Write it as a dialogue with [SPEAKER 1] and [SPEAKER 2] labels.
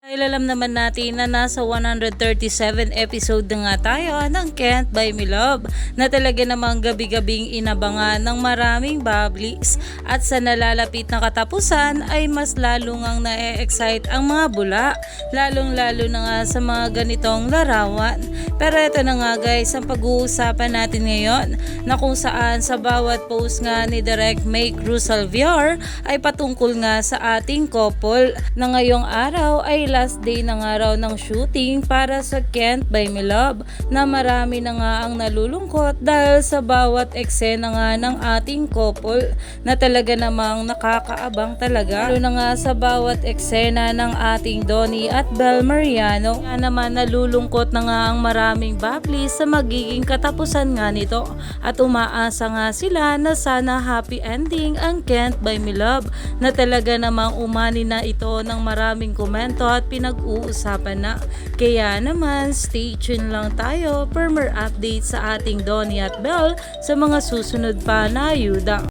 [SPEAKER 1] Ilalam naman natin na nasa 137 episode na nga tayo ng Can't Buy Me Love na talaga namang gabi-gabing inabangan ng maraming bablis at sa nalalapit na katapusan ay mas lalo ngang na-excite ang mga bula lalong lalo na nga sa mga ganitong larawan. Pero ito na nga guys ang pag-uusapan natin ngayon na kung saan sa bawat post nga ni Direct May Cruz Salvior ay patungkol nga sa ating couple na ngayong araw ay last day na nga raw ng shooting para sa Buy Me Love na marami na nga ang nalulungkot dahil sa bawat eksena nga ng ating couple na talaga namang nakakaabang talaga. Lalo na nga sa bawat eksena ng ating Donnie at Bel Mariano nga naman nalulungkot na nga ang maraming babli sa magiging katapusan nga nito at umaasa nga sila na sana happy ending ang Buy Me Love na talaga namang umani na ito ng maraming komento pinag-uusapan na. Kaya naman, stay tuned lang tayo for more updates sa ating Donnie at Belle sa mga susunod pa na ayuda.